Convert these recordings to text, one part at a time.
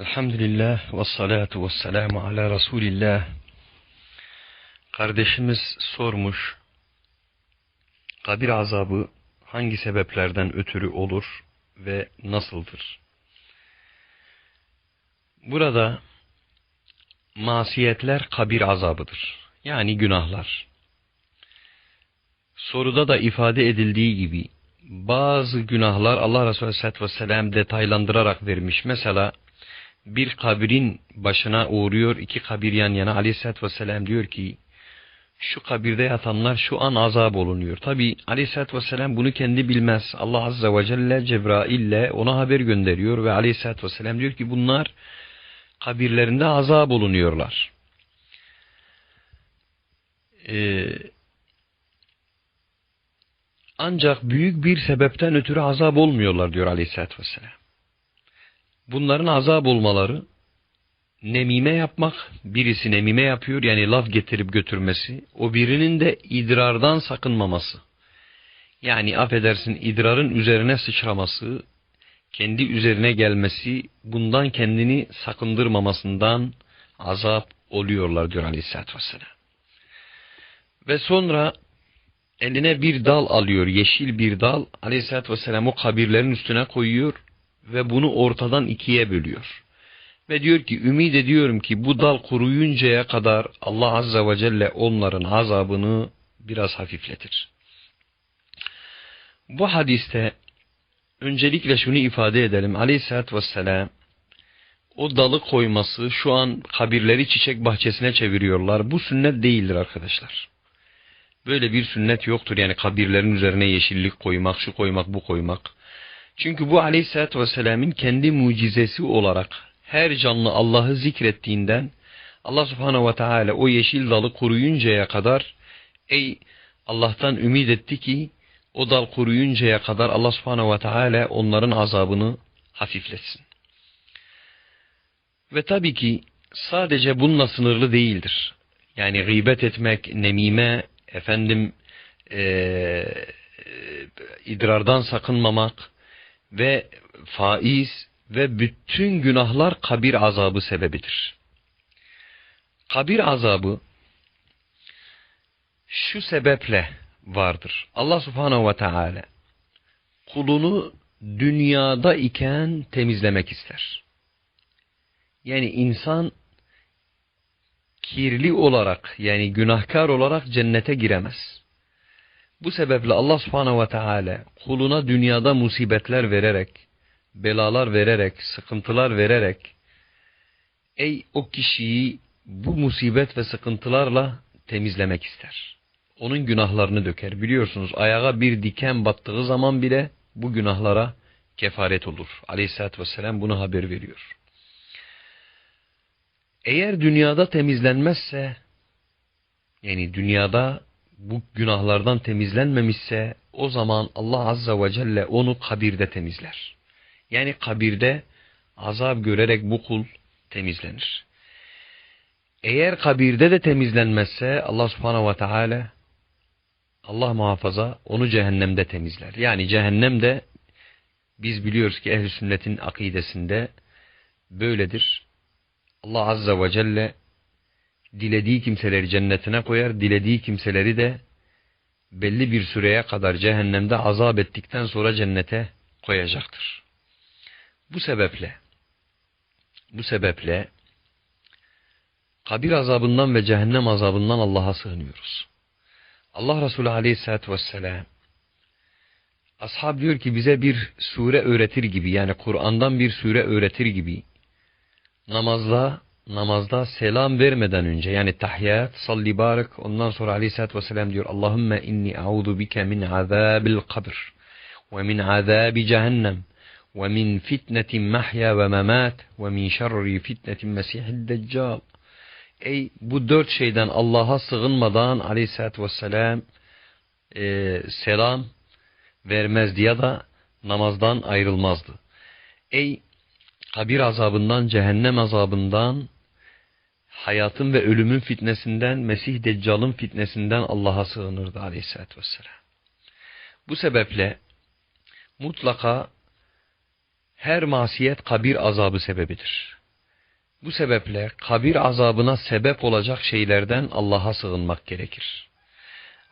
Elhamdülillah ve salatu ve selamu ala Resulillah. Kardeşimiz sormuş, kabir azabı hangi sebeplerden ötürü olur ve nasıldır? Burada masiyetler kabir azabıdır. Yani günahlar. Soruda da ifade edildiği gibi bazı günahlar Allah Resulü Aleyhisselatü Vesselam detaylandırarak vermiş. Mesela bir kabrin başına uğruyor, iki kabir yan yana Aleyhisselatü Vesselam diyor ki şu kabirde yatanlar şu an azap olunuyor. Tabi Aleyhisselatü Vesselam bunu kendi bilmez. Allah Azze ve Celle Cebrail'le ona haber gönderiyor ve Aleyhisselatü Vesselam diyor ki bunlar kabirlerinde azap olunuyorlar. Ee, ancak büyük bir sebepten ötürü azap olmuyorlar diyor Aleyhisselatü Vesselam. Bunların azap olmaları nemime yapmak, birisi nemime yapıyor yani laf getirip götürmesi, o birinin de idrardan sakınmaması. Yani affedersin idrarın üzerine sıçraması, kendi üzerine gelmesi, bundan kendini sakındırmamasından azap oluyorlar diyor Aleyhisselatü Vesselam. Ve sonra eline bir dal alıyor, yeşil bir dal. Aleyhisselatü Vesselam o kabirlerin üstüne koyuyor ve bunu ortadan ikiye bölüyor. Ve diyor ki ümit ediyorum ki bu dal kuruyuncaya kadar Allah Azze ve Celle onların azabını biraz hafifletir. Bu hadiste öncelikle şunu ifade edelim. Aleyhisselatü Vesselam o dalı koyması şu an kabirleri çiçek bahçesine çeviriyorlar. Bu sünnet değildir arkadaşlar. Böyle bir sünnet yoktur. Yani kabirlerin üzerine yeşillik koymak, şu koymak, bu koymak. Çünkü bu aleyhissalatü vesselamın kendi mucizesi olarak her canlı Allah'ı zikrettiğinden Allah subhanehu ve teala o yeşil dalı kuruyuncaya kadar ey Allah'tan ümit etti ki o dal kuruyuncaya kadar Allah subhanehu ve teala onların azabını hafifletsin. Ve tabii ki sadece bununla sınırlı değildir. Yani gıybet etmek, nemime, efendim e, idrardan sakınmamak ve faiz ve bütün günahlar kabir azabı sebebidir. Kabir azabı şu sebeple vardır. Allah subhanehu ve teala kulunu dünyada iken temizlemek ister. Yani insan kirli olarak yani günahkar olarak cennete giremez. Bu sebeple Allah subhanehu ve teala kuluna dünyada musibetler vererek, belalar vererek, sıkıntılar vererek, ey o kişiyi bu musibet ve sıkıntılarla temizlemek ister. Onun günahlarını döker. Biliyorsunuz ayağa bir diken battığı zaman bile bu günahlara kefaret olur. Aleyhisselatü vesselam bunu haber veriyor. Eğer dünyada temizlenmezse, yani dünyada bu günahlardan temizlenmemişse, o zaman Allah Azza ve Celle onu kabirde temizler. Yani kabirde azap görerek bu kul temizlenir. Eğer kabirde de temizlenmezse Allah Subhanahu ve Teala Allah muhafaza onu cehennemde temizler. Yani cehennemde biz biliyoruz ki ehl sünnetin akidesinde böyledir. Allah Azza ve Celle dilediği kimseleri cennetine koyar, dilediği kimseleri de belli bir süreye kadar cehennemde azap ettikten sonra cennete koyacaktır. Bu sebeple bu sebeple kabir azabından ve cehennem azabından Allah'a sığınıyoruz. Allah Resulü Aleyhisselatü Vesselam ashab diyor ki bize bir sure öğretir gibi yani Kur'an'dan bir sure öğretir gibi namazda namazda selam vermeden önce yani tahiyyat, salli barik ondan sonra aleyhissalatü vesselam diyor Allahümme inni a'udu bike min azabil kabr ve min azabi cehennem ve min fitnetin mahya ve memat ve min şerri fitnetin mesihid deccal Ey bu dört şeyden Allah'a sığınmadan aleyhissalatü vesselam e, selam vermezdi ya da namazdan ayrılmazdı. Ey kabir azabından, cehennem azabından, hayatın ve ölümün fitnesinden, Mesih Deccal'ın fitnesinden Allah'a sığınırdı aleyhissalatü vesselam. Bu sebeple mutlaka her masiyet kabir azabı sebebidir. Bu sebeple kabir azabına sebep olacak şeylerden Allah'a sığınmak gerekir.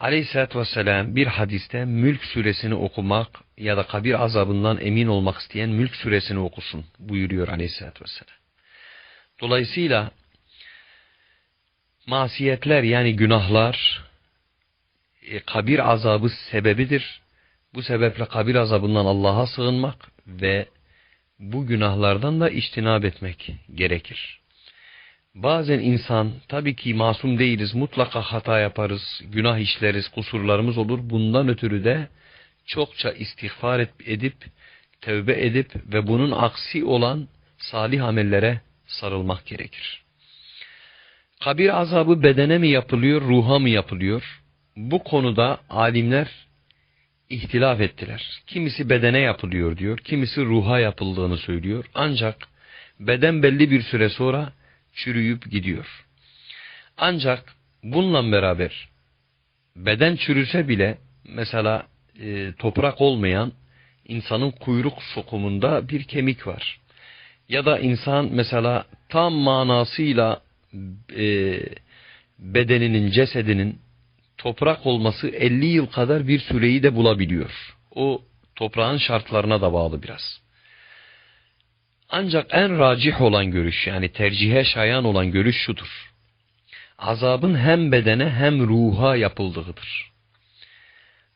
Aleyhisselatü Vesselam bir hadiste Mülk suresini okumak ya da kabir azabından emin olmak isteyen Mülk suresini okusun buyuruyor Aleyhisselatü Vesselam. Dolayısıyla masiyetler yani günahlar e, kabir azabı sebebidir. Bu sebeple kabir azabından Allah'a sığınmak ve bu günahlardan da iştinab etmek gerekir. Bazen insan tabii ki masum değiliz, mutlaka hata yaparız, günah işleriz, kusurlarımız olur. Bundan ötürü de çokça istiğfar edip, tövbe edip ve bunun aksi olan salih amellere sarılmak gerekir. Kabir azabı bedene mi yapılıyor, ruha mı yapılıyor? Bu konuda alimler ihtilaf ettiler. Kimisi bedene yapılıyor diyor, kimisi ruha yapıldığını söylüyor. Ancak beden belli bir süre sonra çürüyüp gidiyor. Ancak bununla beraber beden çürüse bile mesela e, toprak olmayan insanın kuyruk sokumunda bir kemik var. Ya da insan mesela tam manasıyla e, bedeninin, cesedinin toprak olması 50 yıl kadar bir süreyi de bulabiliyor. O toprağın şartlarına da bağlı biraz. Ancak en racih olan görüş yani tercihe şayan olan görüş şudur. Azabın hem bedene hem ruha yapıldığıdır.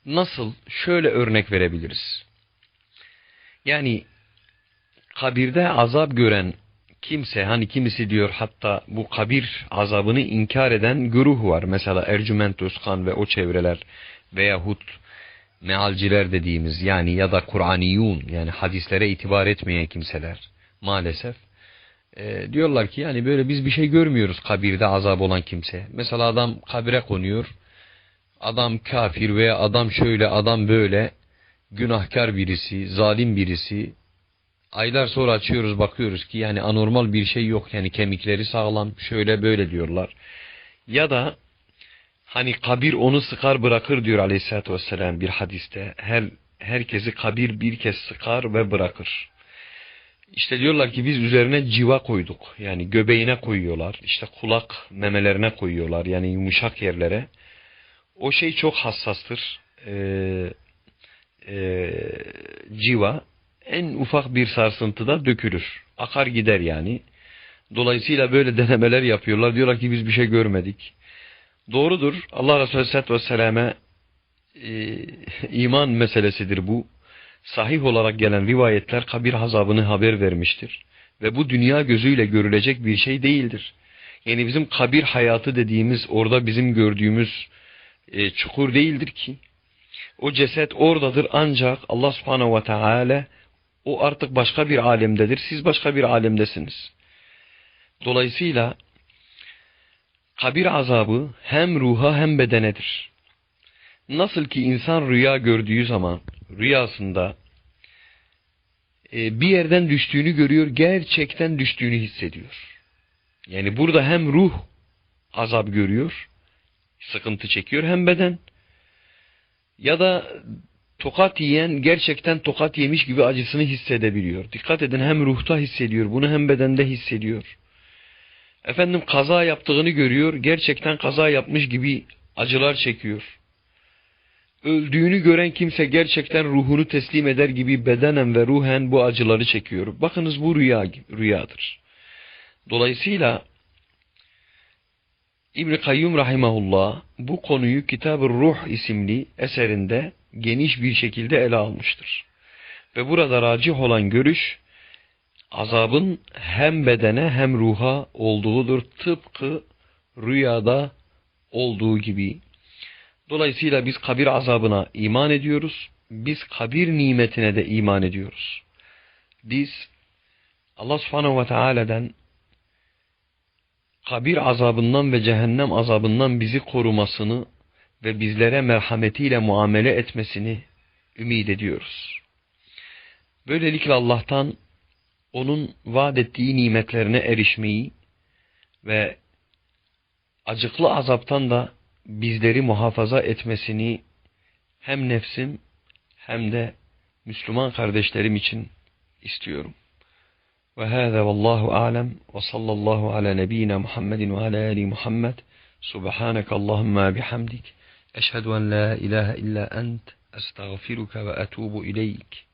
Nasıl? Şöyle örnek verebiliriz. Yani kabirde azap gören kimse hani kimisi diyor hatta bu kabir azabını inkar eden güruh var. Mesela Ercüment Özkan ve o çevreler veyahut mealciler dediğimiz yani ya da Kur'aniyun yani hadislere itibar etmeyen kimseler maalesef. E, diyorlar ki yani böyle biz bir şey görmüyoruz kabirde azap olan kimse. Mesela adam kabire konuyor. Adam kafir veya adam şöyle adam böyle günahkar birisi, zalim birisi. Aylar sonra açıyoruz bakıyoruz ki yani anormal bir şey yok. Yani kemikleri sağlam şöyle böyle diyorlar. Ya da hani kabir onu sıkar bırakır diyor aleyhissalatü vesselam bir hadiste. Her herkesi kabir bir kez sıkar ve bırakır. İşte diyorlar ki biz üzerine civa koyduk. Yani göbeğine koyuyorlar. İşte kulak memelerine koyuyorlar. Yani yumuşak yerlere. O şey çok hassastır. Ee, e, civa en ufak bir sarsıntıda dökülür. Akar gider yani. Dolayısıyla böyle denemeler yapıyorlar. Diyorlar ki biz bir şey görmedik. Doğrudur. Allah Resulü Aleyhisselatü Vesselam'e e, iman meselesidir bu sahih olarak gelen rivayetler kabir azabını haber vermiştir. Ve bu dünya gözüyle görülecek bir şey değildir. Yani bizim kabir hayatı dediğimiz orada bizim gördüğümüz e, çukur değildir ki. O ceset oradadır ancak Allah subhanehu ve teala o artık başka bir alemdedir. Siz başka bir alemdesiniz. Dolayısıyla kabir azabı hem ruha hem bedenedir. Nasıl ki insan rüya gördüğü zaman rüyasında e, bir yerden düştüğünü görüyor, gerçekten düştüğünü hissediyor. Yani burada hem ruh azap görüyor, sıkıntı çekiyor hem beden. Ya da tokat yiyen gerçekten tokat yemiş gibi acısını hissedebiliyor. Dikkat edin hem ruhta hissediyor, bunu hem bedende hissediyor. Efendim kaza yaptığını görüyor, gerçekten kaza yapmış gibi acılar çekiyor öldüğünü gören kimse gerçekten ruhunu teslim eder gibi bedenen ve ruhen bu acıları çekiyor. Bakınız bu rüya rüyadır. Dolayısıyla İbn Kayyum rahimahullah bu konuyu Kitab-ı Ruh isimli eserinde geniş bir şekilde ele almıştır. Ve burada racih olan görüş azabın hem bedene hem ruha olduğudur. Tıpkı rüyada olduğu gibi. Dolayısıyla biz kabir azabına iman ediyoruz. Biz kabir nimetine de iman ediyoruz. Biz Allah subhanehu ve teala'dan kabir azabından ve cehennem azabından bizi korumasını ve bizlere merhametiyle muamele etmesini ümit ediyoruz. Böylelikle Allah'tan onun vaat ettiği nimetlerine erişmeyi ve acıklı azaptan da bizleri muhafaza etmesini hem nefsim hem de Müslüman kardeşlerim için istiyorum. Ve hâze vallahu alem ve sallallahu ala nebiyyina Muhammedin ve ala ali Muhammed. Subhaneke Allahümme bihamdik. Eşhedü en la ilahe illa ent. Estağfiruke ve etubu ileyk.